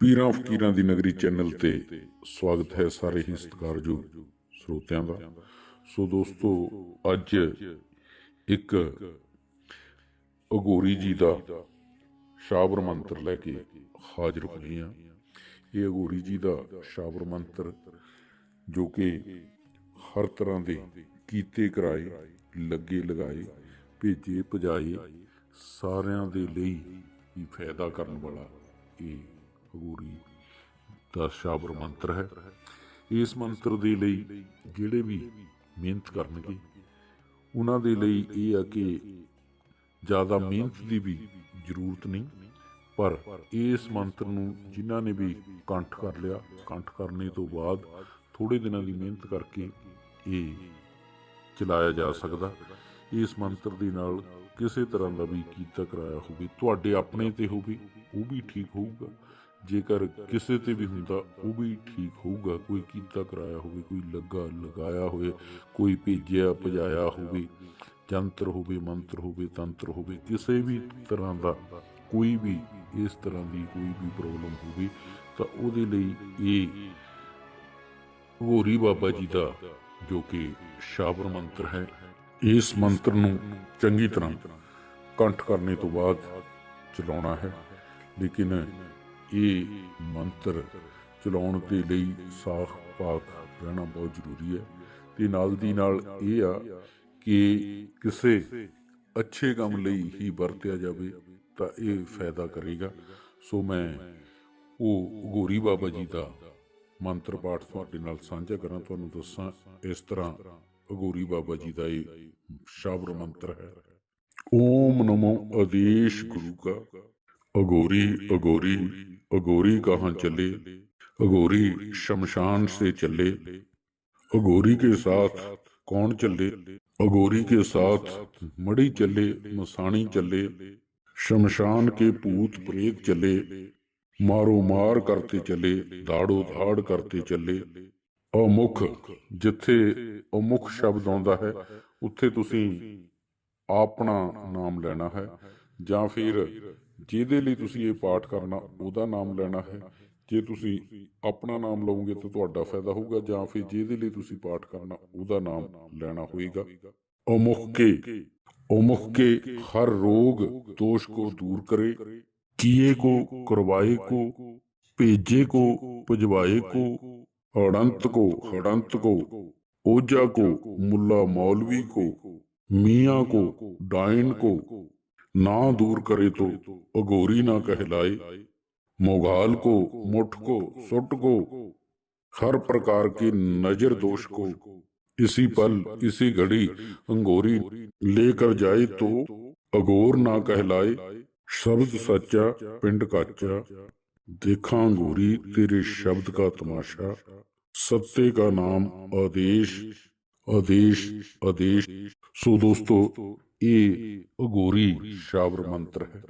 ਪੀਰਾਂ ਫਕੀਰਾਂ ਦੀ ਨਗਰੀ ਚੈਨਲ ਤੇ ਸਵਾਗਤ ਹੈ ਸਾਰੇ ਹੀ ਸਤਿਕਾਰਯੋਗ ਸਰੋਤਿਆਂ ਦਾ। ਸੋ ਦੋਸਤੋ, ਅੱਜ ਇੱਕ ਅਗੋਰੀ ਜੀ ਦਾ ਸ਼ਾਬਰ ਮੰਤਰ ਲੈ ਕੇ ਹਾਜ਼ਰ ਹੋਏ ਹਾਂ। ਇਹ ਅਗੋਰੀ ਜੀ ਦਾ ਸ਼ਾਬਰ ਮੰਤਰ ਜੋ ਕਿ ਹਰ ਤਰ੍ਹਾਂ ਦੇ ਕੀਤੇ ਕਰਾਏ, ਲੱਗੇ ਲਗਾਏ, ਭੇਜੇ ਭਜਾਏ ਸਾਰਿਆਂ ਦੇ ਲਈ ਹੀ ਫਾਇਦਾ ਕਰਨ ਵਾਲਾ ਇਹ ਅਗੋਰੀ ਦਾ ਸ਼ਾਬਰ ਮੰਤਰ ਹੈ, ਇਸ ਮੰਤਰ ਦੇ ਲਈ ਜਿਹੜੇ ਵੀ ਮਿਹਨਤ ਕਰਨਗੇ, ਉਹਨਾਂ ਦੇ ਲਈ ਇਹ ਆ ਕਿ ਜ਼ਿਆਦਾ ਮਿਹਨਤ ਦੀ ਵੀ ਜ਼ਰੂਰਤ ਨਹੀਂ, ਪਰ ਇਸ ਮੰਤਰ ਨੂੰ ਜਿਨ੍ਹਾਂ ਨੇ ਵੀ ਕੰਠ ਕਰ ਲਿਆ, ਕੰਠ ਕਰਨੇ ਤੋਂ ਬਾਅਦ ਥੋੜੇ ਦਿਨਾਂ ਦੀ ਮਿਹਨਤ ਕਰਕੇ ਇਹ ਚਲਾਇਆ ਜਾ ਸਕਦਾ। ਇਸ ਮੰਤਰ ਦੇ ਨਾਲ ਕਿਸੇ ਤਰ੍ਹਾਂ ਦਾ ਵੀ ਕੀਤਾ ਕਰਾਇਆ ਹੋਵੇ, ਤੁਹਾਡੇ ਆਪਣੇ ਤੇ ਹੋਵੇ, ਉਹ ਵੀ ਠੀਕ ਹੋਊਗਾ। ਜੇਕਰ ਕਿਸੇ ਤੇ ਵੀ ਹੁੰਦਾ, ਉਹ ਵੀ ਠੀਕ ਹੋਊਗਾ। ਕੋਈ ਕੀਤਾ ਕਰਾਇਆ ਹੋਵੇ, ਕੋਈ ਲੱਗਾ ਲਗਾਇਆ ਹੋਵੇ, ਕੋਈ ਭੇਜਿਆ ਭਜਾਇਆ ਹੋਵੇ, ਜੰਤਰ ਹੋਵੇ, ਮੰਤਰ ਹੋਵੇ, ਤੰਤਰ ਹੋਵੇ, ਕਿਸੇ ਵੀ ਤਰ੍ਹਾਂ ਦਾ ਕੋਈ ਵੀ ਇਸ ਤਰ੍ਹਾਂ ਦੀ ਕੋਈ ਵੀ ਪ੍ਰੋਬਲਮ ਹੋਵੇ, ਤਾਂ ਉਹਦੇ ਲਈ ਇਹ ਗੋਰੀ ਬਾਬਾ ਜੀ ਦਾ ਜੋ ਕਿ ਸ਼ਾਬਰ ਮੰਤਰ ਹੈ, ਇਸ ਮੰਤਰ ਨੂੰ ਚੰਗੀ ਤਰ੍ਹਾਂ ਕੰਠ ਕਰਨੇ ਤੋਂ ਬਾਅਦ ਚਲਾਉਣਾ ਹੈ। ਲੇਕਿਨ ਇਹ ਮੰਤਰ ਚਲਾਉਣ ਦੇ ਲਈ ਸਾਖ ਪਾਕ ਰਹਿਣਾ ਬਹੁਤ ਜ਼ਰੂਰੀ ਹੈ ਤੇ ਨਾਲ ਦੀ ਨਾਲ ਇਹ ਆ ਕਿ ਕਿਸੇ ਅੱਛੇ ਕੰਮ ਲਈ ਹੀ ਵਰਤਿਆ ਜਾਵੇ ਤਾਂ ਇਹ ਫਾਇਦਾ ਕਰੇਗਾ। ਸੋ ਮੈਂ ਉਹ ਗੋਰੀ ਬਾਬਾ ਜੀ ਦਾ ਮੰਤਰ ਪਾਠ ਤੁਹਾਡੇ ਨਾਲ ਸਾਂਝਾ ਕਰਾਂ। ਤੁਹਾਨੂੰ ਦੱਸਾਂ ਇਸ ਤਰ੍ਹਾਂ ਅਗੋਰੀ ਬਾਬਾ ਜੀ ਦਾ ਇਹ ਸ਼ਾਬਰ ਮੰਤਰ ਹੈ। ਓਮ ਨਮੋ ਆਦੇਸ਼ ਗੁਰੂ ਕਾ अघोरी अघोरी अघोरी कहाँ चले अघोरी शमशान से चले अघोरी के साथ कौन चले अघोरी के साथ मड़ी चले मसानी चले शमशान के भूत प्रेत चले मारो मार करते चले दाड़ो धाड़ करते चले ਅਮੁਖ ਜਿੱਥੇ ਅਮੁਖ ਸ਼ਬਦ ਆਉਂਦਾ ਹੈ ਉੱਥੇ ਤੁਸੀਂ ਆਪਣਾ ਨਾਮ ਲੈਣਾ ਹੈ ਜਾਂ ਫਿਰ ਜਿਹਦੇ ਲਈ ਤੁਸੀਂ ਇਹ ਪਾਠ ਕਰਨਾ ਉਹਦਾ ਨਾਮ ਲੈਣਾ ਹੈ ਜੇ ਤੁਸੀਂ ਆਪਣਾ ਨਾਮ ਲਓਗੇ ਤਾਂ ਤੁਹਾਡਾ ਫਾਇਦਾ ਹੋਊਗਾ ਜਾਂ ਫਿਰ ਜਿਹਦੇ ਲਈ ਤੁਸੀਂ ਪਾਠ ਕਰਨਾ ਉਹਦਾ ਨਾਮ ਲੈਣਾ ਹੋਏਗਾ ਅਮੁਖ ਕੇ ਅਮੁਖ ਕੇ ਹਰ ਰੋਗ ਦੋਸ਼ को दूर करे किए को करवाए को भेजे को भजवाए को हड़ंत को हड़ंत को ओजा को मुल्ला मौलवी को मियाँ को डाइन को ना दूर करे तो अघोरी ना कहलाए। मोघाल को, मुठ को, सुट को, हर प्रकार के नज़र दोष को, इसी पल, इसी घड़ी अंगोरी लेकर जाए तो अघोर ना कहलाए। शब्द सच्चा, पिंड काचा, देखा अंगूरी तेरे शब्द का तमाशा। सत्य का नाम आदेश आदेश आदेश। सो दोस्तों ਇਹ ਅਗੋਰੀ ਸ਼ਾਬਰ ਮੰਤਰ ਹੈ।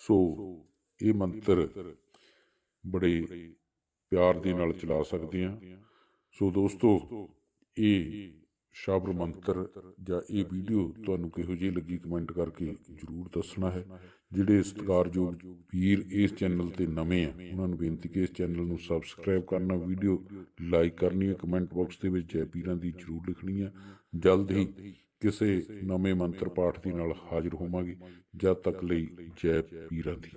ਸੋ ਇਹ ਮੰਤਰ ਬੜੇ ਪਿਆਰ ਦੇ ਨਾਲ ਚਲਾ ਸਕਦੇ ਆ ਸੋ ਦੋਸਤੋ, ਇਹ ਸ਼ਾਬਰ ਮੰਤਰ ਜਾਂ ਇਹ ਵੀਡੀਓ ਤੁਹਾਨੂੰ ਕਿਹੋ ਜਿਹੀ ਲੱਗੀ ਕਮੈਂਟ ਕਰਕੇ ਜਰੂਰ ਦੱਸਣਾ ਹੈ। ਜਿਹੜੇ ਸਤਿਕਾਰਯੋਗ ਵੀਰ ਇਸ ਚੈਨਲ ਤੇ ਨਵੇਂ ਆ, ਉਹਨਾਂ ਨੂੰ ਬੇਨਤੀ ਕਿ ਇਸ ਚੈਨਲ ਨੂੰ ਸਬਸਕ੍ਰਾਈਬ ਕਰਨਾ, ਵੀਡੀਓ ਲਾਈਕ ਕਰਨੀ ਹੈ। ਕਮੈਂਟ ਬਾਕਸ ਦੇ ਵਿੱਚ ਜੈ ਪੀਰਾਂ ਦੀ ਜਰੂਰ ਲਿਖਣੀ ਹੈ ਜਲਦ ਹੀ ਕਿਸੇ ਨਵੇਂ ਮੰਤਰ ਪਾਠ ਦੇ ਨਾਲ ਹਾਜ਼ਰ ਹੋਵਾਂਗੇ ਜਦ ਤੱਕ ਲਈ ਜੈ ਪੀਰਾਂ ਦੀ।